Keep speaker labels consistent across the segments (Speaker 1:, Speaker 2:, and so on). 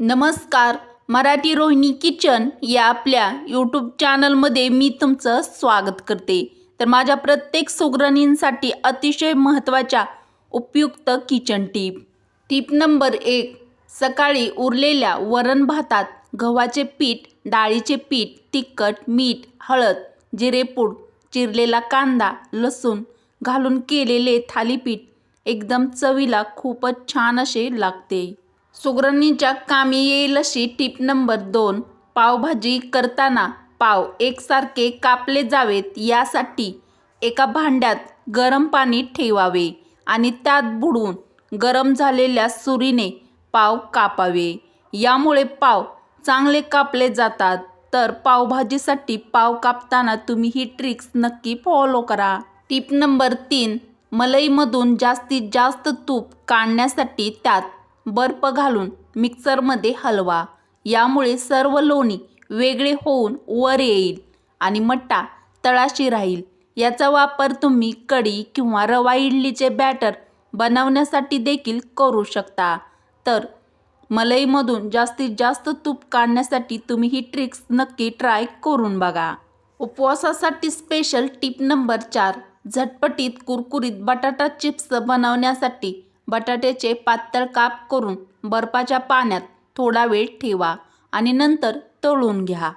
Speaker 1: नमस्कार मराठी रोहिणी किचन या आपल्या यूट्यूब चॅनलमध्ये मी तुमचं स्वागत करते. तर माझ्या प्रत्येक सुगरणींसाठी अतिशय महत्त्वाच्या उपयुक्त किचन टीप. टीप नंबर एक सकाळी उरलेल्या वरण भातात गव्हाचे पीठ डाळीचे पीठ तिखट मीठ हळद जिरेपूड चिरलेला कांदा लसूण घालून केलेले थालीपीठ एकदम चवीला खूपच छान असे लागते. सुगरणीच्या कामी येईल अशी टीप नंबर दोन. पावभाजी करताना पाव एकसारखे कापले जावेत यासाठी एका भांड्यात गरम पाणी ठेवावे आणि त्यात बुडून गरम झालेल्या सुरीने पाव कापावे. यामुळे पाव चांगले कापले जातात. तर पावभाजीसाठी पाव कापताना तुम्ही ही ट्रिक्स नक्की फॉलो करा. टीप नंबर तीन. मलईमधून जास्तीत जास्त तूप काढण्यासाठी त्यात बर्फ घालून मिक्सरमध्ये हलवा. यामुळे सर्व लोणी वेगळे होऊन वर येईल आणि मट्टा तळाशी राहील. याचा वापर तुम्ही कढी किंवा रवा इडलीचे बॅटर बनवण्यासाठी देखील करू शकता. तर मलईमधून जास्तीत जास्त तूप काढण्यासाठी तुम्ही ही ट्रिक्स नक्की ट्राय करून बघा. उपवासासाठी स्पेशल टिप नंबर चार. झटपटीत कुरकुरीत बटाटा चिप्स बनवण्यासाठी बटाट्याचे पातळ काप करून बर्फाच्या पाण्यात थोडा वेळ ठेवा आणि नंतर तळून घ्या.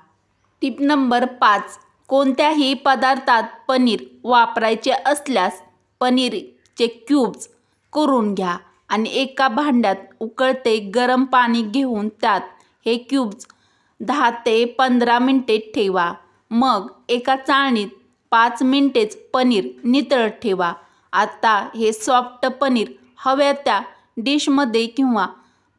Speaker 1: टिप नंबर पाच. कोणत्याही पदार्थात पनीर वापरायचे असल्यास पनीरचे क्यूब्स करून घ्या आणि एका भांड्यात उकळते गरम पाणी घेऊन त्यात हे क्यूब्स दहा ते पंधरा मिनटे ठेवा. मग एका चाळणीत पाच मिनटेच पनीर नितळ ठेवा. आता हे सॉफ्ट पनीर हव्या त्या डिशमध्ये किंवा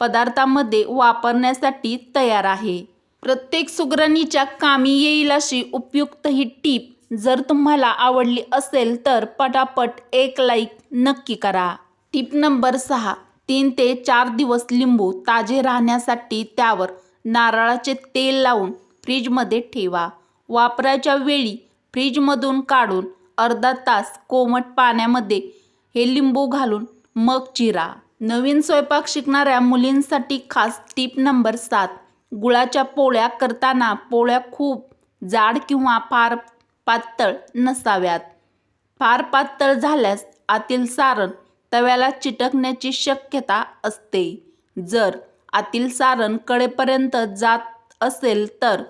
Speaker 1: पदार्थामध्ये वापरण्यासाठी तयार आहे. प्रत्येक सुगरणीच्या कामी येईल अशी उपयुक्त ही टीप जर तुम्हाला आवडली असेल तर पटापट एक लाईक नक्की करा. टीप नंबर सहा तीन ते चार दिवस लिंबू ताजे राहण्यासाठी त्यावर नारळाचे तेल लावून फ्रीजमध्ये ठेवा. वापराच्या वेळी फ्रीजमधून काढून अर्धा तास कोमट पाण्यामध्ये हे लिंबू घालून मग चिरा. नवीन स्वयंपाक शिकणाऱ्या मुलींसाठी खास टीप नंबर सात. गुळाच्या पोळ्या करताना पोळ्या खूप जाड किंवा फार पातळ नसाव्यात. फार पातळ झाल्यास आतील सारण तव्याला चिटकण्याची शक्यता असते. जर आतील सारण कडेपर्यंत जात असेल तर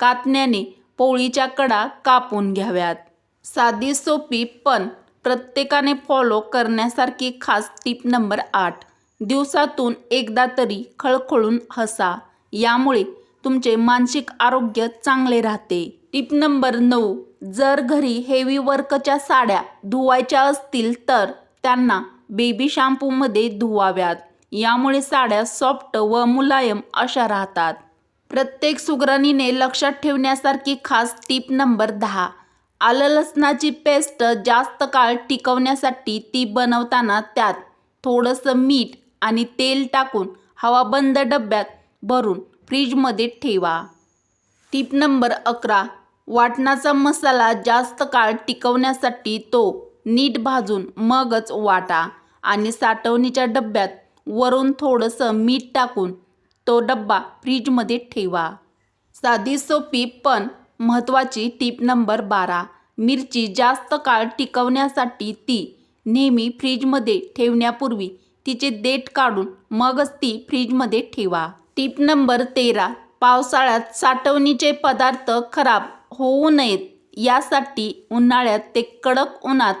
Speaker 1: कातण्याने पोळीच्या कडा कापून घ्याव्यात. साधी सोपी पण प्रत्येकाने फॉलो करण्यासारखी खास टीप नंबर आठ. दिवसातून एकदा तरी खळखळून हसा. यामुळे तुमचे मानसिक आरोग्य चांगले राहते. टीप नंबर नऊ. जर घरी हेवी वर्कच्या साड्या धुवायच्या असतील तर त्यांना बेबी शॅम्पूमध्ये धुवाव्यात. यामुळे साड्या सॉफ्ट व मुलायम अशा राहतात. प्रत्येक सुगरणीने लक्षात ठेवण्यासारखी खास टीप नंबर दहा. आलं लसणाची पेस्ट जास्त काळ टिकवण्यासाठी ती बनवताना त्यात थोडंसं मीठ आणि तेल टाकून हवाबंद डब्यात भरून फ्रीजमध्ये ठेवा. टीप नंबर अकरा. वाटणाचा मसाला जास्त काळ टिकवण्यासाठी तो नीट भाजून मगच वाटा आणि साठवणीच्या डब्यात वरून थोडंसं मीठ टाकून तो डब्बा फ्रीजमध्ये ठेवा. साधी सोपी पण महत्त्वाची टीप नंबर बारा. मिरची जास्त काळ टिकवण्यासाठी ती नेहमी फ्रीजमध्ये ठेवण्यापूर्वी तिचे देठ काढून मगच ती फ्रीजमध्ये ठेवा. टीप नंबर तेरा. पावसाळ्यात साठवणीचे पदार्थ खराब होऊ नयेत. यासाठी उन्हाळ्यात ते कडक उन्हात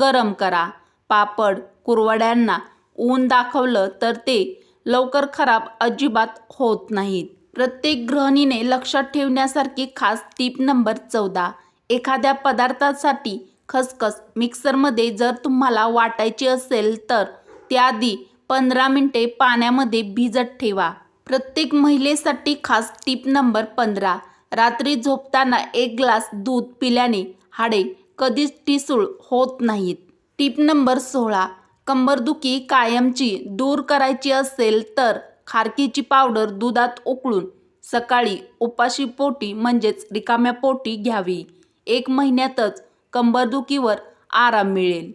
Speaker 1: गरम करा. पापड कुरवड्यांना ऊन दाखवलं तर ते लवकर खराब अजिबात होत नाहीत. प्रत्येक गृहिणीने लक्षात ठेवण्यासारखी खास टीप नंबर चौदा. एखाद्या पदार्थासाठी खसखस मिक्सरमध्ये जर तुम्हाला वाटायची असेल तर त्याआधी पंधरा मिनटे पाण्यामध्ये भिजत ठेवा. प्रत्येक महिलेसाठी खास टीप नंबर पंधरा. रात्री झोपताना एक ग्लास दूध पिल्याने हाडे कधीच टिसूळ होत नाहीत. टीप नंबर सोळा. कंबरदुखी कायमची दूर करायची असेल तर खारकीची पावडर दुधात उकळून सकाळी उपाशी पोटी म्हणजेच रिकाम्या पोटी घ्यावी. एक महिन्यातच कंबरदुखीवर आराम मिळेल.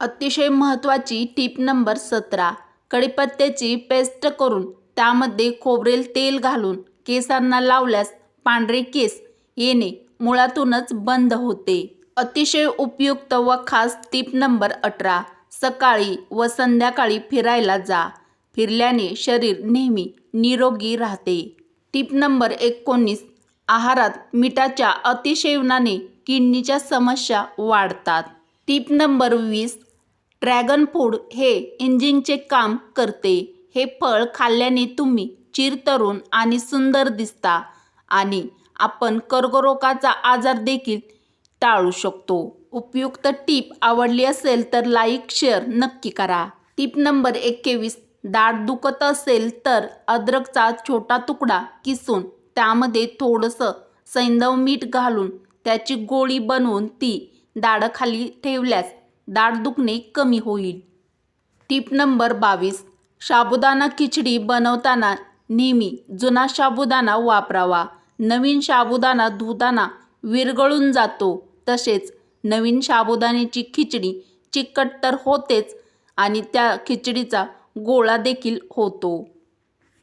Speaker 1: अतिशय महत्त्वाची टीप नंबर सतरा. कढीपत्त्याची पेस्ट करून त्यामध्ये खोबरेल तेल घालून केसांना लावल्यास पांढरे केस येणे मुळातूनच बंद होते. अतिशय उपयुक्त व खास टीप नंबर अठरा. सकाळी व संध्याकाळी फिरायला जा. फिरल्याने शरीर नेहमी निरोगी राहते. टीप नंबर एकोणीस. आहारात मिठाच्या अतिसेवनाने किडनीच्या समस्या वाढतात. टीप नंबर वीस. ड्रॅगन फूड हे इंजिनचे काम करते. हे फळ खाल्ल्याने तुम्ही चिरतरुण आणि सुंदर दिसता आणि आपण कर्करोगाचा आजार देखील टाळू शकतो. उपयुक्त टीप आवडली असेल तर लाईक शेअर नक्की करा. टीप नंबर एकवीस. दाढ दुखत असेल तर अद्रकचा छोटा तुकडा किसून त्यामध्ये थोडंसं सैंदव मीठ घालून त्याची गोळी बनवून ती दाढखाली ठेवल्यास दाढ दुखणे कमी होईल. टीप नंबर बावीस. साबुदाणा खिचडी बनवताना नेहमी जुना साबुदाणा वापरावा. नवीन साबुदाणा धुताना विरगळून जातो. तसेच नवीन साबुदाण्याची खिचडी चिकट तर होतेच आणि त्या खिचडीचा गोळा देखील होतो.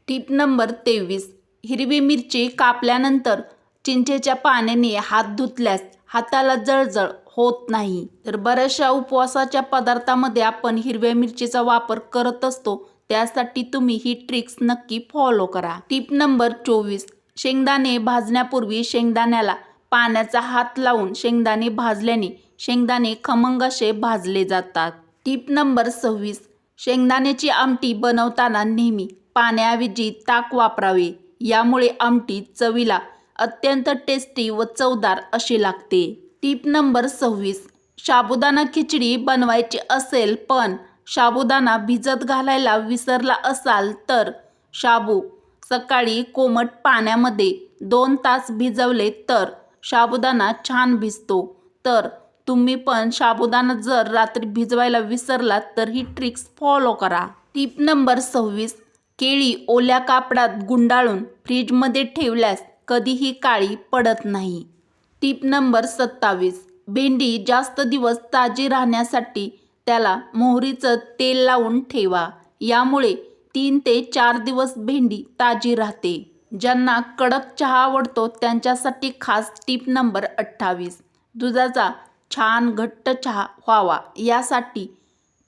Speaker 1: टीप नंबर तेवीस. हिरवी मिरची कापल्यानंतर चिंचेच्या पाण्याने हात धुतल्यास हाताला जळजळ होत नाही. तर बऱ्याचशा उपवासाच्या पदार्थामध्ये आपण हिरव्या मिरचीचा वापर करत असतो. त्यासाठी तुम्ही ही ट्रिक्स नक्की फॉलो करा. टीप नंबर चोवीस. शेंगदाणे भाजण्यापूर्वी शेंगदाण्याला पाण्याचा हात लावून शेंगदाणे भाजल्याने शेंगदाणे खमंग असे भाजले जातात. टीप नंबर सव्वीस. शेंगदाण्याची आमटी बनवताना नेहमी पाण्याऐवजी ताक वापरावे. यामुळे आमटी चवीला अत्यंत टेस्टी व चवदार अशी लागते. टीप नंबर सव्वीस. साबुदाणा खिचडी बनवायची असेल पण साबुदाणा भिजत घालायला विसरला असाल तर शाबू. सकाळी कोमट पाण्यामध्ये दोन तास भिजवले तर साबुदाणा छान भिजतो. तर तुम्ही पण साबुदाणा जर रात्री भिजवायला विसरलात तर ही ट्रिक्स फॉलो करा. टीप नंबर सव्वीस केळी ओल्या कापडात गुंडाळून फ्रीजमध्ये ठेवल्यास कधीही काळी पडत नाही. टीप नंबर सत्तावीस भेंडी जास्त दिवस ताजी राहण्यासाठी त्याला मोहरीचं तेल लावून ठेवा. यामुळे तीन ते चार दिवस भेंडी ताजी राहते. ज्यांना कडक चहा आवडतो त्यांच्यासाठी खास टीप नंबर अठ्ठावीस. दुधाचा छान घट्ट चहा व्हावा. यासाठी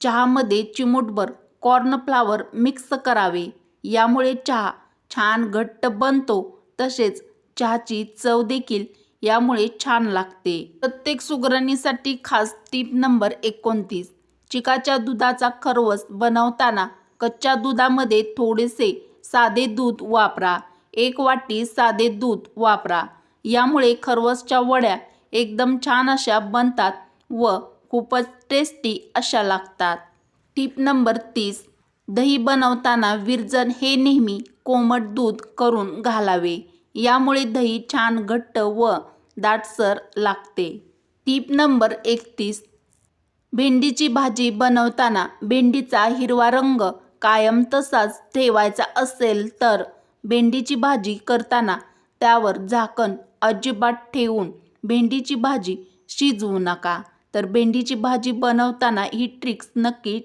Speaker 1: चहामध्ये चिमूटभर कॉर्नफ्लावर मिक्स करावे. यामुळे चहा छान घट्ट बनतो. तसेच चहाची चव देखील यामुळे छान लागते. प्रत्येक सुगरणीसाठी खास टीप नंबर एकोणतीस. चिकाच्या दुधाचा खरवस बनवताना कच्च्या दुधामध्ये थोडेसे साधे दूध वापरा. एक वाटी साधे दूध वापरा. यामुळे खरवसच्या वड्या एकदम छान अशा बनतात व खूपच टेस्टी अशा लागतात. टीप नंबर तीस. दही बनवताना विरजन हे नेहमी कोमट दूध करून घालावे. यामुळे दही छान घट्ट व दाटसर लागते. टीप नंबर एकतीस. भेंडीची भाजी बनवताना भेंडीचा हिरवा रंग कायम तसाच ठेवायचा असेल तर भेंडीची भाजी करताना त्यावर झाकण अजिबात ठेवून भेंडीची भाजी शिजवू नका. तर भेंडीची भाजी बनवताना ही ट्रिक्स नक्की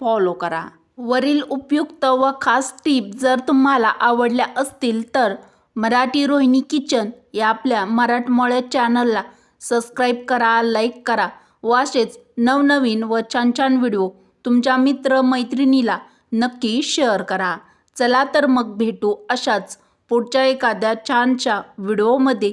Speaker 1: फॉलो करा. वरील उपयुक्त व खास टीप जर तुम्हाला आवडल्या असतील तर मराठी रोहिणी किचन या आपल्या मराठमोळ्या चॅनलला सबस्क्राईब करा लाईक करा व असेच नवनवीन व छान छान व्हिडिओ तुमच्या मित्र मैत्रिणीला नक्की शेअर करा. चला तर मग भेटू अशाच पुढच्या एखाद्या छानशा व्हिडिओमध्ये